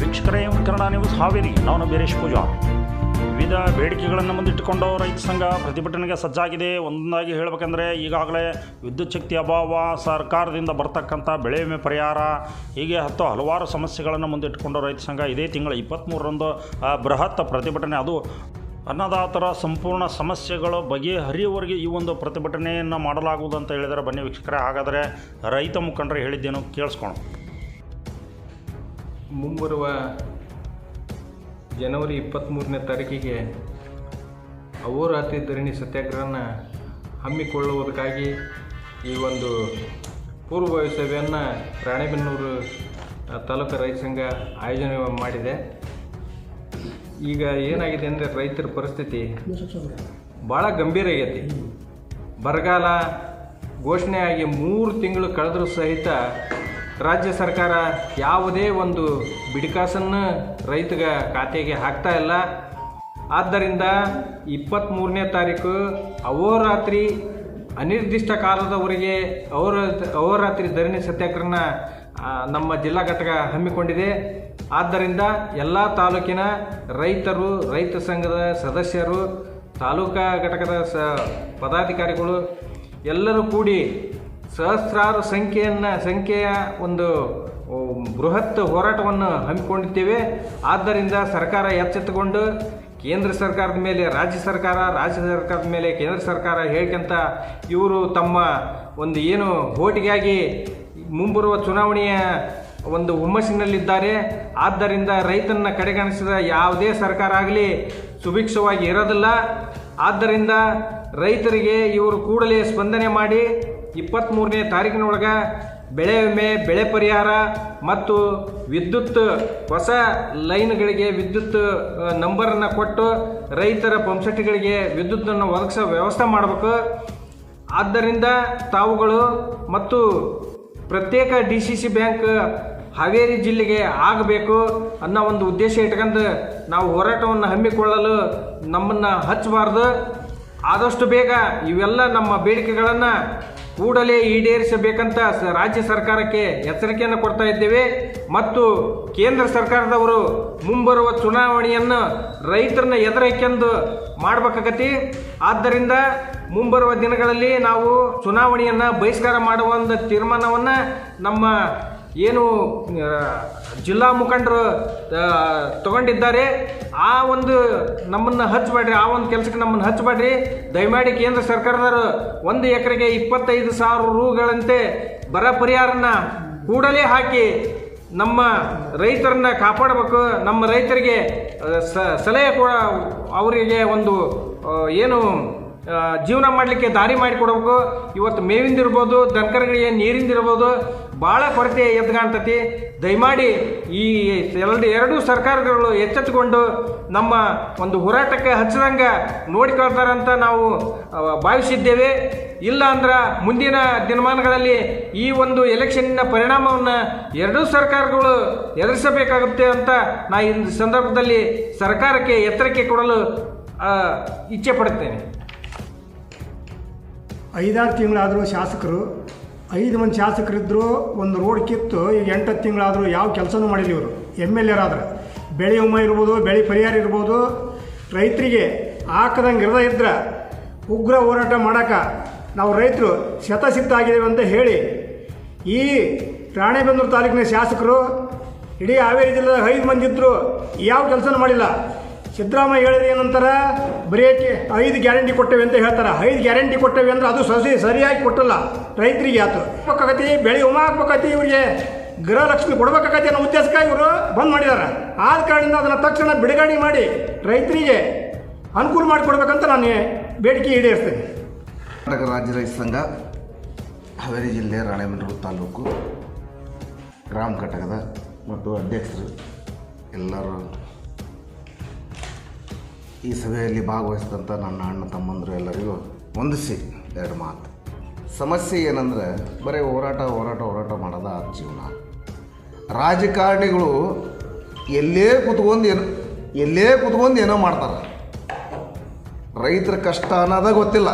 ವೀಕ್ಷಕರೇ ಕನ್ನಡ ನ್ಯೂಸ್ ಹಾವೇರಿ, ನಾನು ಬೀರೇಶ್ ಪೂಜಾ ವಿವಿಧ ಬೇಡಿಕೆಗಳನ್ನು ಮುಂದಿಟ್ಟುಕೊಂಡು ರೈತ ಸಂಘ ಪ್ರತಿಭಟನೆಗೆ ಸಜ್ಜಾಗಿದೆ. ಒಂದೊಂದಾಗಿ ಹೇಳಬೇಕಂದ್ರೆ, ಈಗಾಗಲೇ ವಿದ್ಯುತ್ ಶಕ್ತಿ ಅಭಾವ, ಸರ್ಕಾರದಿಂದ ಬರ್ತಕ್ಕಂಥ ಬೆಳೆ ವಿಮೆ ಪರಿಹಾರ, ಹೀಗೆ ಹತ್ತು ಹಲವಾರು ಸಮಸ್ಯೆಗಳನ್ನು ಮುಂದಿಟ್ಟುಕೊಂಡು ರೈತ ಸಂಘ ಇದೇ ತಿಂಗಳ ಇಪ್ಪತ್ತ್ಮೂರರಂದು ಬೃಹತ್ ಪ್ರತಿಭಟನೆ. ಅದು ಅನ್ನದಾತರ ಸಂಪೂರ್ಣ ಸಮಸ್ಯೆಗಳು ಬಗೆಹರಿಯುವವರೆಗೆ ಈ ಒಂದು ಪ್ರತಿಭಟನೆಯನ್ನು ಮಾಡಲಾಗುವುದು ಅಂತ ಹೇಳಿದರೆ ಬನ್ನಿ ವೀಕ್ಷಕರೇ. ಹಾಗಾದರೆ ರೈತ ಮುಖಂಡರು ಹೇಳಿದ್ದೇನು ಕೇಳಿಸ್ಕೊಂಡು ಮುಂಬರುವ ಜನವರಿ ಇಪ್ಪತ್ತ್ಮೂರನೇ ತಾರೀಕಿಗೆ ಅಹೋರಾತ್ರಿ ಧರಣಿ ಸತ್ಯಾಗ್ರಹನ ಹಮ್ಮಿಕೊಳ್ಳುವುದಕ್ಕಾಗಿ ಈ ಒಂದು ಪೂರ್ವಭಾವಿ ಸಭೆಯನ್ನು ರಾಣೆಬೆನ್ನೂರು ತಾಲೂಕು ರೈತ ಸಂಘ ಆಯೋಜನೆ ಮಾಡಿದೆ. ಈಗ ಏನಾಗಿದೆ ಅಂದರೆ ರೈತರ ಪರಿಸ್ಥಿತಿ ಭಾಳ ಗಂಭೀರ ಆಗೈತಿ. ಬರಗಾಲ ಘೋಷಣೆ ಆಗಿ ಮೂರು ತಿಂಗಳು ಕಳೆದರೂ ಸಹಿತ ರಾಜ್ಯ ಸರ್ಕಾರ ಯಾವುದೇ ಒಂದು ಬಿಡಿಕಾಸನ್ನು ರೈತಗ ಖಾತೆಗೆ ಹಾಕ್ತಾ ಇಲ್ಲ. ಆದ್ದರಿಂದ ಇಪ್ಪತ್ತ್ಮೂರನೇ ತಾರೀಕು ಅಹೋರಾತ್ರಿ ಅನಿರ್ದಿಷ್ಟ ಕಾಲದವರೆಗೆ ಅವರ, ಅಹೋರಾತ್ರಿ ಧರಣಿ ಸತ್ಯಾಗ್ರಹನ ನಮ್ಮ ಜಿಲ್ಲಾ ಘಟಕ ಹಮ್ಮಿಕೊಂಡಿದೆ. ಆದ್ದರಿಂದ ಎಲ್ಲ ತಾಲೂಕಿನ ರೈತರು, ರೈತ ಸಂಘದ ಸದಸ್ಯರು, ತಾಲೂಕಾ ಘಟಕದ ಸ, ಪದಾಧಿಕಾರಿಗಳು ಎಲ್ಲರೂ ಕೂಡಿ ಸಹಸ್ರಾರು ಸಂಖ್ಯೆಯನ್ನು, ಸಂಖ್ಯೆಯ ಒಂದು ಬೃಹತ್ ಹೋರಾಟವನ್ನು ಹಮ್ಮಿಕೊಂಡಿದ್ದೇವೆ. ಆದ್ದರಿಂದ ಸರ್ಕಾರ ಎಚ್ಚೆತ್ತುಕೊಂಡು, ಕೇಂದ್ರ ಸರ್ಕಾರದ ಮೇಲೆ, ರಾಜ್ಯ ಸರ್ಕಾರ, ರಾಜ್ಯ ಸರ್ಕಾರದ ಮೇಲೆ, ಕೇಂದ್ರ ಸರ್ಕಾರ ಹೇಳ್ಕೊಂತ ಇವರು ತಮ್ಮ ಒಂದು ಏನು ಓಟಿಗಾಗಿ ಮುಂಬರುವ ಚುನಾವಣೆಯ ಒಂದು ಹುಮ್ಮಸ್ಸಿನಲ್ಲಿದ್ದಾರೆ. ಆದ್ದರಿಂದ ರೈತನ ಕಡೆಗಣಿಸಿದ ಯಾವುದೇ ಸರ್ಕಾರ ಆಗಲಿ ಸುಭಿಕ್ಷವಾಗಿ ಇರೋದಿಲ್ಲ. ಆದ್ದರಿಂದ ರೈತರಿಗೆ ಇವರು ಕೂಡಲೇ ಸ್ಪಂದನೆ ಮಾಡಿ ಇಪ್ಪತ್ತ್ಮೂರನೇ ತಾರೀಕಿನೊಳಗೆ ಬೆಳೆ ವಿಮೆ, ಬೆಳೆ ಪರಿಹಾರ ಮತ್ತು ವಿದ್ಯುತ್, ಹೊಸ ಲೈನ್ಗಳಿಗೆ ವಿದ್ಯುತ್ ನಂಬರನ್ನು ಕೊಟ್ಟು ರೈತರ ಪಂಪ್ಸೆಟ್ಗಳಿಗೆ ವಿದ್ಯುತ್ತನ್ನು ಒದಗಿಸೋ ವ್ಯವಸ್ಥೆ ಮಾಡಬೇಕು. ಆದ್ದರಿಂದ ತಾವುಗಳು ಮತ್ತು ಪ್ರತ್ಯೇಕ D C C bank Haveri ಜಿಲ್ಲೆಗೆ ಆಗಬೇಕು ಅನ್ನೋ ಒಂದು ಉದ್ದೇಶ ಇಟ್ಕೊಂಡು ನಾವು ಹೋರಾಟವನ್ನು ಹಮ್ಮಿಕೊಳ್ಳಲು ನಮ್ಮನ್ನು ಹಚ್ಚಬಾರ್ದು. ಆದಷ್ಟು ಬೇಗ ಇವೆಲ್ಲ ನಮ್ಮ ಬೇಡಿಕೆಗಳನ್ನು ಕೂಡಲೇ ಈಡೇರಿಸಬೇಕಂತ ರಾಜ್ಯ ಸರ್ಕಾರಕ್ಕೆ ಎಚ್ಚರಿಕೆಯನ್ನು ಕೊಡ್ತಾ ಇದ್ದೇವೆ. ಮತ್ತು ಕೇಂದ್ರ ಸರ್ಕಾರದವರು ಮುಂಬರುವ ಚುನಾವಣೆಯನ್ನು ರೈತರನ್ನ ಎದುರೈಕೆಂದು ಮಾಡಬೇಕಾಗತಿ ಆದ್ದರಿಂದ ಮುಂಬರುವ ದಿನಗಳಲ್ಲಿ ನಾವು ಚುನಾವಣೆಯನ್ನು ಬಹಿಷ್ಕಾರ ಮಾಡುವ ಒಂದು ತೀರ್ಮಾನವನ್ನು ನಮ್ಮ ಏನು ಜಿಲ್ಲಾ ಮುಖಂಡರು ತಗೊಂಡಿದ್ದಾರೆ. ಆ ಒಂದು ನಮ್ಮನ್ನು ಹಚ್ಚಬೇಡ್ರಿ ಆ ಒಂದು ಕೆಲಸಕ್ಕೆ ನಮ್ಮನ್ನು ಹಚ್ಚಬೇಡ್ರಿ ದಯಮಾಡಿ ಕೇಂದ್ರ ಸರ್ಕಾರದವರು ಒಂದು ಎಕರೆಗೆ ಇಪ್ಪತ್ತೈದು ಸಾವಿರ ರೂಗಳಂತೆ ಬರ ಪರಿಹಾರನ ಕೂಡಲೇ ಹಾಕಿ ನಮ್ಮ ರೈತರನ್ನ ಕಾಪಾಡಬೇಕು. ನಮ್ಮ ರೈತರಿಗೆ ಸ- ಸಲಹೆ ಕೊಡ, ಅವರಿಗೆ ಒಂದು ಏನು ಜೀವನ ಮಾಡಲಿಕ್ಕೆ ದಾರಿ ಮಾಡಿಕೊಡ್ಬೇಕು. ಇವತ್ತು ಮೇವಿಂದಿರ್ಬೋದು ದನಕರಗಳಿಗೆ ನೀರಿಂದಿರ್ಬೋದು ಭಾಳ ಕೊರತೆ ಎದ್ಗಾಣ್ತತಿ ದಯಮಾಡಿ ಈ ಎರಡು ಎರಡೂ ಸರ್ಕಾರಗಳು ಎಚ್ಚೆತ್ತುಕೊಂಡು ನಮ್ಮ ಒಂದು ಹೋರಾಟಕ್ಕೆ ಹಚ್ಚಿದಂಗೆ ನೋಡಿಕೊಳ್ತಾರಂತ ನಾವು ಭಾವಿಸಿದ್ದೇವೆ. ಇಲ್ಲ ಅಂದ್ರೆ ಮುಂದಿನ ದಿನಮಾನಗಳಲ್ಲಿ ಈ ಒಂದು ಎಲೆಕ್ಷನ್ನಿನ ಪರಿಣಾಮವನ್ನು ಎರಡೂ ಸರ್ಕಾರಗಳು ಎದುರಿಸಬೇಕಾಗುತ್ತೆ ಅಂತ ನಾ ಈ ಸಂದರ್ಭದಲ್ಲಿ ಸರ್ಕಾರಕ್ಕೆ ಎತ್ತರಕ್ಕೆ ಕೊಡಲು ಇಚ್ಛೆ ಪಡುತ್ತೇನೆ. ಐದಾರು ತಿಂಗಳಾದರೂ ಶಾಸಕರು ಐದು ಮಂದಿ ಶಾಸಕರಿದ್ದರು ಒಂದು ರೋಡ್ ಕಿತ್ತು, ಈಗ ಎಂಟು ತಿಂಗಳಾದರೂ ಯಾವ ಕೆಲಸನೂ ಮಾಡಿಲ್ಲ ಇವರು. ಎಂ ಎಲ್ ಎರಾದ್ರೆ. ಬೆಳೆ ಉಮ ಇರ್ಬೋದು, ಬೆಳೆ ಪರಿಹಾರ ಇರ್ಬೋದು. ರೈತರಿಗೆ ಹಾಕದಂಗೆ ಇರದ ಇದ್ರೆ ಉಗ್ರ ಹೋರಾಟ ಮಾಡೋಕೆ ನಾವು ರೈತರು ಶತಸಿದ್ಧ ಆಗಿದ್ದೇವೆ ಅಂತ ಹೇಳಿ ಈ ರಾಣೆಬೆನ್ನೂರು ತಾಲೂಕಿನ ಶಾಸಕರು ಇಡೀ ಹಾವೇರಿ ಜಿಲ್ಲೆದಾಗ ಐದು ಮಂದಿ ಇದ್ದರು ಯಾವ ಕೆಲಸನೂ ಮಾಡಿಲ್ಲ. ಸಿದ್ದರಾಮಯ್ಯ ಹೇಳಿದ್ರೆ ಏನಂತಾರ? ಬರೀ ಐದು ಗ್ಯಾರಂಟಿ ಕೊಟ್ಟೇವೆ ಅಂತ ಹೇಳ್ತಾರೆ. ಐದು ಗ್ಯಾರಂಟಿ ಕೊಟ್ಟೇವೆ ಅಂದ್ರೆ ಅದು ಸಸಿ ಸರಿಯಾಗಿ ಕೊಟ್ಟಲ್ಲ. ರೈತರಿಗೆ ಆತು ಹಾಕ್ಬೇಕಾಗತಿ ಬೆಳೆ ಉಮ ಹಾಕ್ಬೇಕಾಗತಿ ಇವರಿಗೆ? ಗೃಹಲಕ್ಷ್ಮಿ ಕೊಡ್ಬೇಕಾಗತಿ ಅನ್ನೋ ಉದ್ದೇಶಕ್ಕಾಗಿ ಇವರು ಬಂದ್ ಮಾಡಿದ್ದಾರೆ ಆದ ಕಾರಣದಿಂದ ಅದನ್ನು ತಕ್ಷಣ ಬಿಡುಗಡೆ ಮಾಡಿ ರೈತರಿಗೆ ಅನುಕೂಲ ಮಾಡಿಕೊಡ್ಬೇಕಂತ ನಾನು ಬೇಡಿಕೆ ಈಡೇರಿಸ್ತೇನೆ. ಕರ್ನಾಟಕ ರಾಜ್ಯ ರೈತ ಸಂಘ ಹಾವೇರಿ ಜಿಲ್ಲೆ ರಾಣೆಬೆನ್ನೂರು ತಾಲೂಕು ಗ್ರಾಮ ಘಟಕದ ಮತ್ತು ಅಧ್ಯಕ್ಷರು ಎಲ್ಲರೂ ಈ ಸಭೆಯಲ್ಲಿ ಭಾಗವಹಿಸಿದಂಥ ನನ್ನ ಅಣ್ಣ ತಮ್ಮಂದರು ಎಲ್ಲರಿಗೂ ಹೊಂದಿಸಿ ಎರಡು ಮಾತು. ಸಮಸ್ಯೆ ಏನಂದರೆ, ಬರೀ ಹೋರಾಟ ಹೋರಾಟ ಹೋರಾಟ ಮಾಡೋದ ಜೀವನ. ರಾಜಕಾರಣಿಗಳು ಎಲ್ಲೇ ಕುತ್ಕೊಂಡು ಏನು, ಎಲ್ಲೇ ಕುತ್ಕೊಂಡು ಏನೋ ಮಾಡ್ತಾರೆ. ರೈತರ ಕಷ್ಟ ಅನ್ನೋದ ಗೊತ್ತಿಲ್ಲ.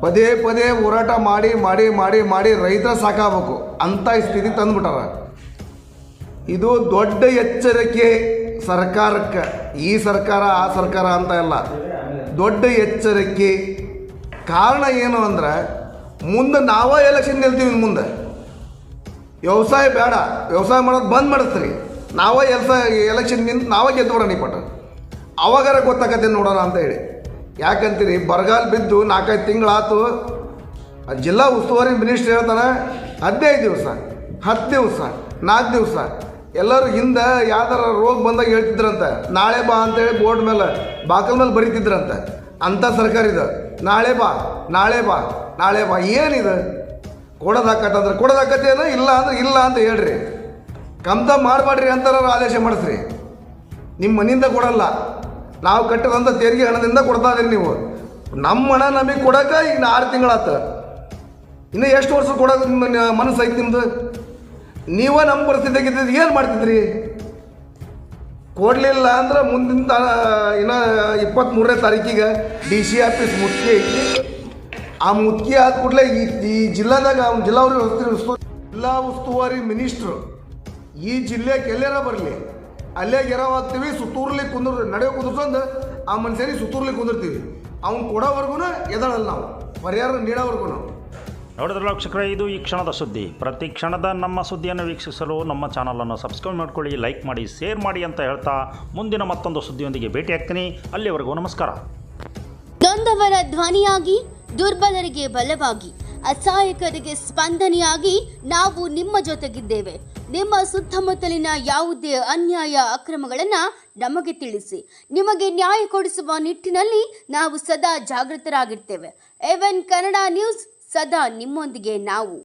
ಪದೇ ಪದೇ ಹೋರಾಟ ಮಾಡಿ ಮಾಡಿ ಮಾಡಿ ಮಾಡಿ ರೈತರ ಸಾಕಾಗಬೇಕು ಅಂಥ ಸ್ಥಿತಿ ತಂದುಬಿಟ್ಟಾರ. ಇದು ದೊಡ್ಡ ಎಚ್ಚರಿಕೆ. ಸರ್ಕಾರಕ್ಕೆ, ಈ ಸರ್ಕಾರ, ಆ ಸರ್ಕಾರ ಅಂತ ಇಲ್ಲ. ದೊಡ್ಡ ಎಚ್ಚರಿಕೆ. ಕಾರಣ ಏನು ಅಂದ್ರೆ, ಮುಂದೆ ನಾವೇ ಎಲೆಕ್ಷನ್ ನಿಲ್ತೀವಿ ಮುಂದೆ. ವ್ಯವಸಾಯ ಬೇಡ. ವ್ಯವಸಾಯ ಮಾಡೋದು ಬಂದ್ ಮಾಡಿಸ್ತೀರಿ ನಾವೇ ಎಲ್ಸ ಎಲೆಕ್ಷನ್ ನಿಂತು ನಾವೇ ಗೆದ್ದು ಪಟ್ಟ. ಅವಾಗಾರ ಗೊತ್ತಾಗತ್ತೆ ನೋಡೋಣ ಅಂತ ಹೇಳಿ. ಯಾಕಂತೀರಿ? ಬರಗಾಲ ಬಿದ್ದು ನಾಲ್ಕೈದು ತಿಂಗಳಾತು ಜಿಲ್ಲಾ ಉಸ್ತುವಾರಿ ಮಿನಿಸ್ಟ್ರ್ ಹೇಳ್ತಾನೆ, ಹದಿನೈದು ದಿವಸ, ಹತ್ತು ದಿವಸ, ನಾಲ್ಕು ದಿವಸ ಎಲ್ಲರೂ ಹಿಂದೆ ಯಾವ್ದಾರ ರೋಗ ಬಂದಾಗ ಹೇಳ್ತಿದ್ರಂತೆ, ನಾಳೆ ಬಾ ಅಂತೇಳಿ ಬೋರ್ಡ್ ಮೇಲೆ ಬಾಕಲ್ ಮೇಲೆ ಬರೀತಿದ್ರಂತೆ. ಅಂಥ ಸರ್ಕಾರ ಇದು. ನಾಳೆ ಬಾ ನಾಳೆ ಬಾ ನಾಳೆ ಬಾ, ಏನಿದೆ? ಕೊಡೋದಾಕತ್ತಂದ್ರೆ ಕೊಡೋದಾಕತ್ತೇನು? ಇಲ್ಲ ಅಂದ್ರೆ ಇಲ್ಲ ಅಂತ ಹೇಳ್ರಿ. ಕಮ್ತ ಮಾಡಬೇಡ್ರಿ ಅಂತಾರ ಆದೇಶ ಮಾಡಿಸ್ರಿ. ನಿಮ್ಮ ಮನೆಯಿಂದ ಕೊಡಲ್ಲ. ನಾವು ಕಟ್ಟದಂಥ ತೆರಿಗೆ ಹಣದಿಂದ ಕೊಡ್ತಾ ಇದೀರಿ ನೀವು. ನಮ್ಮ ಹಣ ನಮಗೆ ಕೊಡೋಕೆ ಈಗ ಆರು ತಿಂಗಳಾತ. ಇನ್ನು ಎಷ್ಟು ವರ್ಷ ಕೊಡೋದು ನಿಮ್ಮ ಮನಸ್ಸು ನಿಮ್ಮದು ನೀವೇ ನಮ್ಮ ಪರಿಸ್ಥಿತಿಗೆ ಏನು ಮಾಡ್ತಿದ್ರಿ? ಕೊಡಲಿಲ್ಲ ಅಂದ್ರೆ ಮುಂದಿನ ತ, ಇನ್ನು ಇಪ್ಪತ್ತ್ಮೂರನೇ ತಾರೀಕಿಗೆ ಡಿ ಸಿ ಆಫೀಸ್ ಮುತ್ತಿಗೆ ಐತಿ ಆ ಮುತ್ತಿಗೆ ಆದ ಕೂಡಲೇ ಈ ಈ ಜಿಲ್ಲಾದಾಗ, ಜಿಲ್ಲಾ ಉಸ್ತುವಾರಿ ಜಿಲ್ಲಾ ಉಸ್ತುವಾರಿ ಮಿನಿಸ್ಟ್ರು ಈ ಜಿಲ್ಲೆಗೆ ಎಲ್ಲೇನ ಬರಲಿ? ಅಲ್ಲೇ ಗೆರವಾಗ್ತೀವಿ ಸುತ್ತೂರ್ಲಿ ಕುಂದ್ರ ನಡೆಯೋ ಕುಂದ್ರಸಂದು ಆ ಮನುಷ್ಯನಿಗೆ ಸುತ್ತೂರ್ಲಿ ಕುಂದಿರ್ತೀವಿ. ಅವ್ನು ಕೊಡೋವರೆಗೂ ಎದಳಲ್ಲ ನಾವು. ಪರಿಹಾರ ನೀಡೋವರೆಗೂ ನೋಡಿದ್ರೆ ಲಕ್ಷಕರ ಇದು ಈ ಕ್ಷಣದ ಸುದ್ದಿ. ಪ್ರತಿ ಕ್ಷಣದ ನಮ್ಮ ಸುದ್ದಿಯನ್ನು ವೀಕ್ಷಿಸಲು ನಮ್ಮ ಚಾನಲನ್ನು ಸಬ್ಸ್ಕ್ರೈಬ್ ಮಾಡ್ಕೊಳ್ಳಿ, ಲೈಕ್ ಮಾಡಿ, ಶೇರ್ ಮಾಡಿ ಅಂತ ಹೇಳ್ತಾ ಮುಂದಿನ ಮತ್ತೊಂದು ಸುದ್ದಿಯೊಂದಿಗೆ ಭೇಟಿ ಆಗ್ತೀನಿ. ಅಲ್ಲಿವರೆಗೂ ನಮಸ್ಕಾರ. ನೊಂದವರ ಧ್ವನಿಯಾಗಿ, ದುರ್ಬಲರಿಗೆ ಬಲವಾಗಿ, ಅಸಹಾಯಕರಿಗೆ ಸ್ಪಂದನೆಯಾಗಿ ನಾವು ನಿಮ್ಮ ಜೊತೆಗಿದ್ದೇವೆ. ನಿಮ್ಮ ಸುತ್ತಮುತ್ತಲಿನ ಯಾವುದೇ ಅನ್ಯಾಯ ಅಕ್ರಮಗಳನ್ನು ನಮಗೆ ತಿಳಿಸಿ. ನಿಮಗೆ ನ್ಯಾಯ ಕೊಡಿಸುವ ನಿಟ್ಟಿನಲ್ಲಿ ನಾವು ಸದಾ ಜಾಗೃತರಾಗಿರ್ತೇವೆ. ಎವೆನ್ ಕನ್ನಡ ನ್ಯೂಸ್ ಸದಾ ನಿಮ್ಮೊಂದಿಗೆ ನಾವು.